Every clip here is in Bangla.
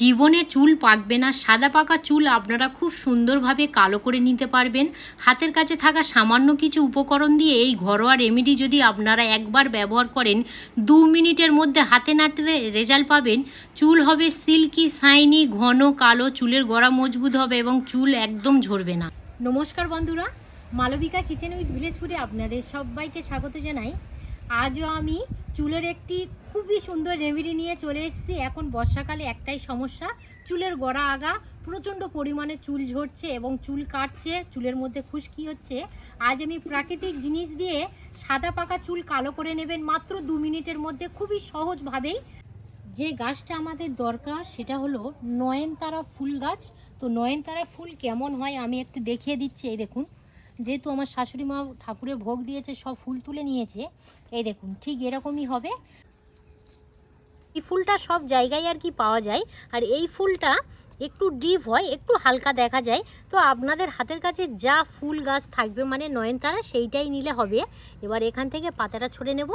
জীবনে চুল পাকবে না, সাদা পাকা চুল আপনারা খুব সুন্দরভাবে কালো করে নিতে পারবেন। হাতের কাছে থাকা সামান্য কিছু উপকরণ দিয়ে এই ঘরোয়া রেমেডি যদি আপনারা একবার ব্যবহার করেন, দু মিনিটের মধ্যে হাতে নাটতে রেজাল্ট পাবেন। চুল হবে সিল্কি শাইনি ঘন, কালো, চুলের গড়া মজবুত হবে এবং চুল একদম ঝরবে না। নমস্কার বন্ধুরা, মালবিকা কিচেন উইথ ভিলেজ ফুডে আপনাদের সবাইকে স্বাগত জানাই। আজও আমি চুলের একটি খুবই সুন্দর রেমেডি নিয়ে চলে এসেছি। এখন বর্ষাকালে একটাই সমস্যা, চুলের গড়া আগা, প্রচণ্ড পরিমাণে চুল ঝরছে এবং চুল কাটছে, চুলের মধ্যে খুশকি হচ্ছে। আজ আমি প্রাকৃতিক জিনিস দিয়ে সাদা পাকা চুল কালো করে নেবেন মাত্র দু মিনিটের মধ্যে খুবই সহজভাবেই। যে গাছটা আমাদের দরকার সেটা হলো নয়নতারা ফুল গাছ। তো নয়নতারা ফুল কেমন হয় আমি একটু দেখিয়ে দিচ্ছি, এই দেখুন। যেহেতু আমার শাশুড়ি মা ঠাকুরের ভোগ দিয়েছে সব ফুল তুলে নিয়েছে এই দেখুন ঠিক এরকমই হবে। এই ফুলটা সব জায়গায় আর কি পাওয়া যায় আর এই ফুলটা একটু ডিপ হয় একটু হালকা দেখা যায় তো আপনাদের হাতের কাছে যা ফুল গাছ থাকবে মানে নয়নতারা সেইটাই নিলে হবে। এবার এখান থেকে পাতাটা ছড়ে নেব।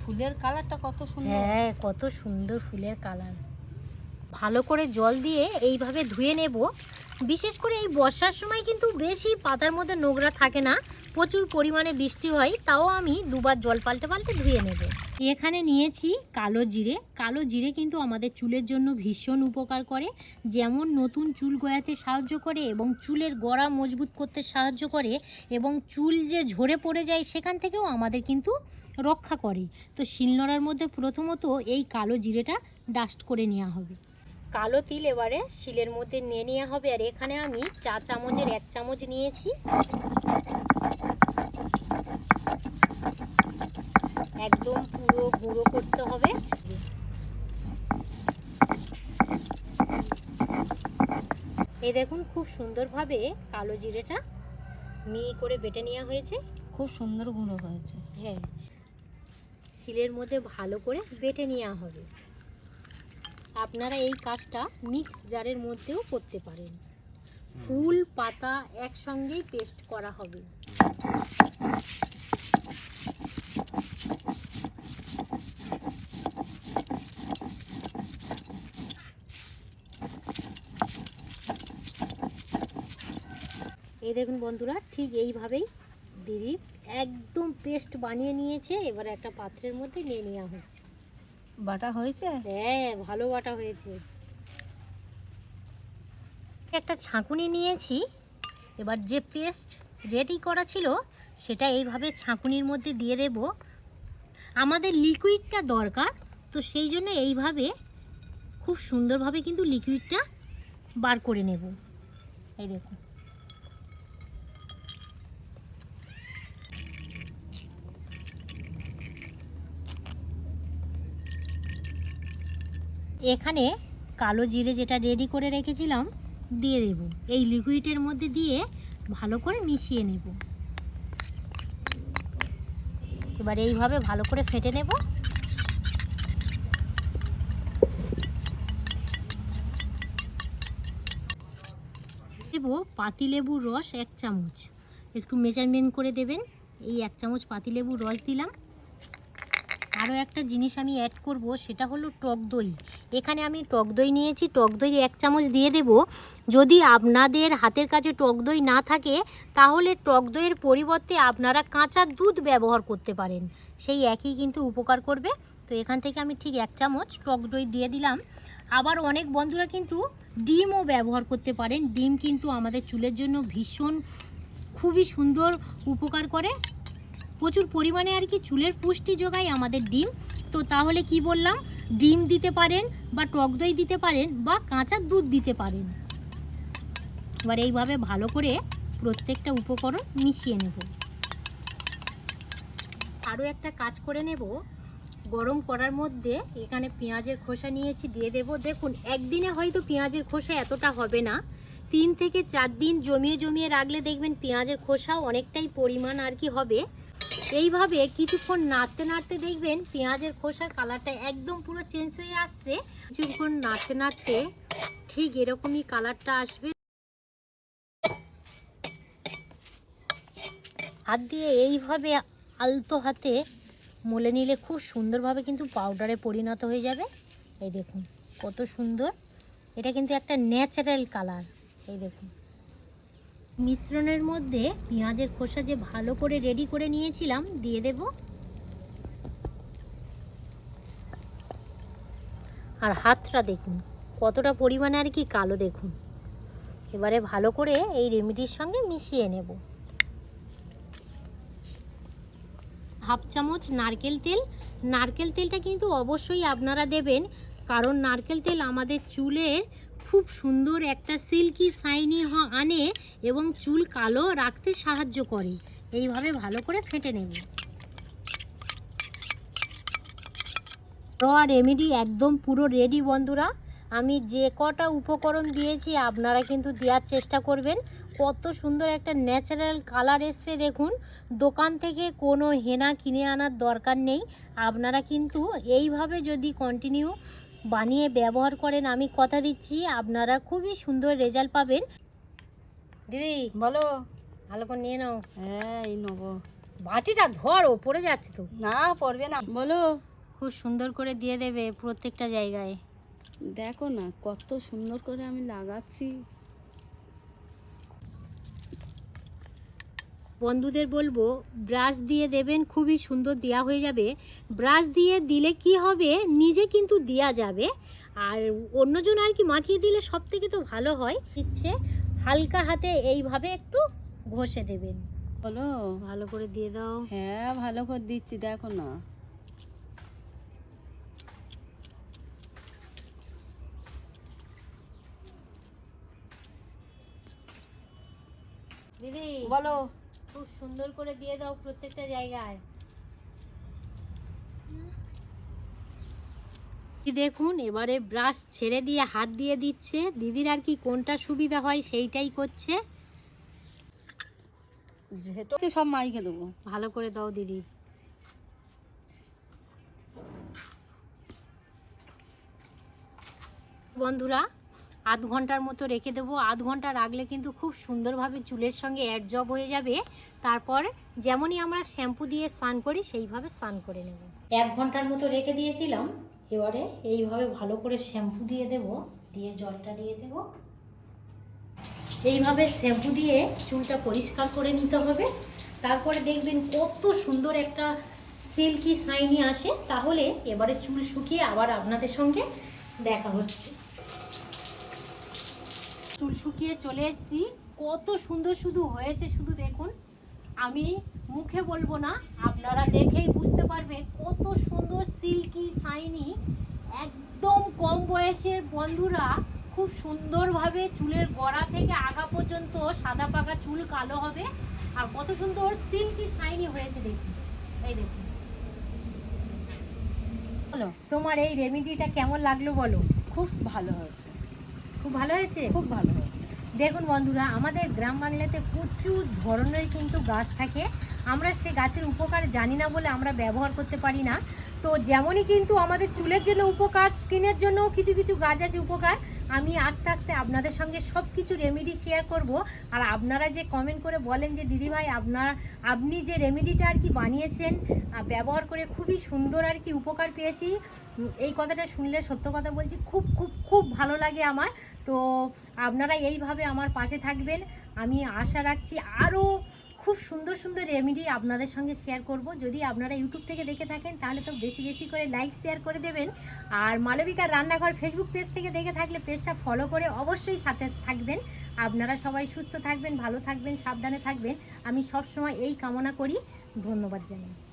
ফুলের কালারটা কত সুন্দর। হ্যাঁ কত সুন্দর ফুলের কালার। ভালো করে জল দিয়ে এইভাবে ধুয়ে নেব। বিশেষ করে এই বর্ষার সময় কিন্তু বেশি পাতার মধ্যে নোংরা থাকে না, প্রচুর পরিমাণে বৃষ্টি হয়, তাও আমি দুবার জল পাল্টে পাল্টে ধুয়ে নেব। এখানে নিয়েছি কালো জিরে। কালো জিরে কিন্তু আমাদের চুলের জন্য ভীষণ উপকার করে। যেমন নতুন চুল গয়াতে সাহায্য করে এবং চুলের গড়া মজবুত করতে সাহায্য করে এবং চুল যে ঝরে পড়ে যায় সেখান থেকেও আমাদের কিন্তু রক্ষা করে। তো শিলনোড়ার মধ্যে প্রথমত এই কালো জিরেটা ডাস্ট করে নেওয়া হবে। কালো তিল এবারে শিলের মধ্যে নিয়ে নেওয়া হবে। আর এখানে আমি চা চামচের এক চামচ নিয়েছি। একদম পুরো গুঁড়ো করতে হবে। এই দেখুন খুব সুন্দরভাবে কালো জিরেটা মিহি করে বেটে নেওয়া হয়েছে। খুব সুন্দর গুঁড়ো হয়েছে। হ্যাঁ শিলের মধ্যে ভালো করে বেটে নেওয়া হবে। আপনারা এই কাজটা মিক্স জারের মধ্যেও করতে পারেন। ফুল পাতা একসঙ্গেই পেস্ট করা হবে। এই দেখুন বন্ধুরা, ঠিক এইভাবেই দিদি একদম পেস্ট বানিয়ে নিয়েছে। এবার একটা পাত্রের মধ্যে নিয়ে নেওয়া হচ্ছে। বাটা হয়েছে? হ্যাঁ ভালো বাটা হয়েছে। একটা ছাঁকুনি নিয়েছি। এবার যে পেস্ট রেডি করা ছিল, সেটা এইভাবে ছাঁকুনির মধ্যে দিয়ে দেব। আমাদের লিকুইডটা দরকার, তো সেই জন্য এইভাবে খুব সুন্দরভাবে কিন্তু লিকুইডটা বার করে নেব। এই দেখুন। এখানে কালো জিরে যেটা রেডি করে রেখেছিলাম, দিয়ে দেব। এই লিকুইডের মধ্যে দিয়ে ভালো করে মিশিয়ে নেব। এবার এইভাবে ভালো করে ফেটে নেব। দেব পাতিলেবুর রস এক চামচ। একটু মেজারমেন্ট করে দেবেন। এই এক চামচ পাতিলেবুর রস দিলাম। আরও একটা জিনিস আমি অ্যাড করব, সেটা হলো টক দই। এখানে আমি টক দই নিয়েছি, টক দই এক চামচ দিয়ে দেব। যদি আপনাদের হাতের কাছে টক দই না থাকে, তাহলে টক দইয়ের পরিবর্তে আপনারা কাঁচা দুধ ব্যবহার করতে পারেন। সেই একই কিন্তু উপকার করবে। তো এখান থেকে আমি ঠিক এক চামচ টক দই দিয়ে দিলাম। আবার অনেক বন্ধুরা কিন্তু ডিমও ব্যবহার করতে পারেন। ডিম কিন্তু আমাদের চুলের জন্য ভীষণ, খুবই সুন্দর উপকার করে। প্রচুর পরিমাণে আর কি চুলের পুষ্টি যোগায় আমাদের ডিম। তো তাহলে কি বললাম? ডিম দিতে পারেন বা টক দই দিতে পারেন বা কাঁচা দুধ দিতে পারেন। এবার এইভাবে ভালো করে প্রত্যেকটা উপকরণ মিশিয়ে নেব। আরও একটা কাজ করে নেব। গরম করার মধ্যে এখানে পেঁয়াজের খোসা নিয়েছি, দিয়ে দেব। দেখুন, একদিনে হয়তো পেঁয়াজের খোসা এতটা হবে না। তিন থেকে চার দিন জমিয়ে জমিয়ে রাখলে দেখবেন পেঁয়াজের খোসা অনেকটাই পরিমাণ আর কি হবে। এইভাবে কিছুক্ষণ নাড়তে নাড়তে দেখবেন পেঁয়াজের খোসার কালারটা একদম পুরো চেঞ্জ হয়ে আসছে। কিছুক্ষণ নাড়তে নাড়তে ঠিক এরকমই কালারটা আসবে। হাত দিয়ে এইভাবে আলতো হাতে মলে নিলে খুব সুন্দরভাবে কিন্তু পাউডারে পরিণত হয়ে যাবে। এই দেখুন, কত সুন্দর। এটা কিন্তু একটা ন্যাচারাল কালার এই দেখুন। মিশ্রণের মধ্যে পেঁয়াজের খোসা যে ভালো করে রেডি করে নিয়েছিলাম, দিয়ে দেব। আর হাতটা দেখুন, কতটা পরিমাণে আর কি কালো দেখুন। এবারে ভালো করে এই রেমিডির সঙ্গে মিশিয়ে নেব। হাফ চামচ নারকেল তেল। নারকেল তেলটা কিন্তু অবশ্যই আপনারা দেবেন, কারণ নারকেল তেল আমাদের চুলের খুব সুন্দর একটা সিল্কি শাইনি আনে এবং চুল কালো রাখতে সাহায্য করে। এইভাবে ভালো করে ফেটে নেব। রোয়া রেমেডি একদম পুরো রেডি বন্ধুরা। আমি যে কটা উপকরণ দিয়েছি আপনারা কিন্তু দেওয়ার চেষ্টা করবেন। কত সুন্দর একটা ন্যাচারাল কালার এসছে দেখুন। দোকান থেকে কোনো হেনা কিনে আনার দরকার নেই। আপনারা কিন্তু এইভাবে যদি কন্টিনিউ বানিয়ে ব্যবহার করেন আমি কথা দিচ্ছি। আপনারা খুবই সুন্দর রেজাল্ট পাবেন। দিদি বলো ভালো করে নিয়ে নাও। হ্যাঁ এই নেব। বাটিটা ধরো পড়ে যাচ্ছে তো। না পড়বে না। বলো খুব সুন্দর করে দিয়ে দেবে প্রত্যেকটা জায়গায়। দেখো না কত সুন্দর করে আমি লাগাচ্ছি। বন্ধুদের বলব ব্রাশ দিয়ে দেবেন খুবই সুন্দর দেওয়া হয়ে যাবে। ব্রাশ দিয়ে দিলে কি হবে? নিজে কিন্তু দেওয়া যাবে। আর অন্যজন আর কি মাখিয়ে দিলে সব থেকে তো ভালো হয়। ইচ্ছে হালকা হাতে এইভাবে একটু ঘষে দেবেন। বলো। ভালো করে দিয়ে দাও। হ্যাঁ ভালো করে দিচ্ছি দেখো না। দিদি। বলো। খুব সুন্দর করে দিয়ে দাও প্রত্যেকটা জায়গায়। এই দেখুন এবারে ব্রাশ ছেড়ে দিয়ে হাত দিয়ে দিচ্ছে। দিদির আর কি কোনটা সুবিধা হয় সেইটাই করছে। যেহেতু সব মাইকে দেবো। ভালো করে দাও দিদি। বন্ধুরা আধ ঘণ্টার মতো রেখে দেবো। আধ ঘণ্টা রাখলে কিন্তু খুব সুন্দরভাবে চুলের সঙ্গে অ্যাডজব হয়ে যাবে। তারপর যেমনই আমরা শ্যাম্পু দিয়ে স্নান করি, সেইভাবে স্নান করে নেব। এক ঘণ্টার মতো রেখে দিয়েছিলাম। এবারে এইভাবে ভালো করে শ্যাম্পু দিয়ে দেব, দিয়ে জলটা দিয়ে দেব। এইভাবে শ্যাম্পু দিয়ে চুলটা পরিষ্কার করে নিতে হবে। তারপরে দেখবেন কত সুন্দর একটা সিল্কি সাইনি আসে। তাহলে এবারে চুল শুকিয়ে আবার আপনাদের সঙ্গে দেখা হচ্ছে। চুল শুকিয়ে চলে এসেছি। কত সুন্দর শুধু হয়েছে শুধু দেখুন। আমি মুখে বলব না, আপনারা দেখেই বুঝতে পারবেন কত সুন্দর সিল্কি শাইনি একদম কম বয়সের বন্ধুরা খুব সুন্দরভাবে চুলের গোড়া থেকে আগা পর্যন্ত সাদা পাকা চুল কালো হবে। আর কত সুন্দর সিল্কি শাইনি হয়েছে দেখুন। এই দেখুন। বলো, তোমার এই রেমেডিটা কেমন লাগল বলো? খুব ভালো হয়েছে। খুব ভালো হয়েছে? খুব ভালো হয়েছে। দেখুন বন্ধুরা আমাদের গ্রাম বাংলাতে প্রচুর ধরনের কিন্তু গাছ থাকে। আমরা সে গাছের উপকার জানি না বলে আমরা ব্যবহার করতে পারি না। তো যেমনই কিন্তু আমাদের চুলের জন্য উপকার স্কিনের জন্য কিছু কিছু গাছ আছে উপকার। আমি আস্তে আস্তে আপনাদের সঙ্গে সব কিছু রেমেডি শেয়ার করব। আর আপনারা যে কমেন্ট করে বলেন যে দিদিভাই আপনার, আপনি যে রেমেডিটা আর কি বানিয়েছেন ব্যবহার করে খুবই সুন্দর আর কি উপকার পেয়েছি। এই কথাটা শুনলে সত্য কথা বলছি, খুব খুব খুব ভালো লাগে আমার। তো আপনারা এইভাবে আমার পাশে থাকবেন। আমি আশা রাখছি আরও খুব সুন্দর সুন্দর রেমেডি আপনাদের সঙ্গে শেয়ার করব। যদি আপনারা ইউটিউব থেকে দেখে থাকেন, তাহলে তো বেশি বেশি করে লাইক শেয়ার করে দেবেন। আর মালবিকার রান্নাঘর ফেসবুক পেজ থেকে দেখে থাকলে পেজটা ফলো করে অবশ্যই সাথে থাকবেন। আপনারা সবাই সুস্থ থাকবেন, ভালো থাকবেন, সাবধানে থাকবেন। আমি সবসময় এই কামনা করি। ধন্যবাদ জানাই।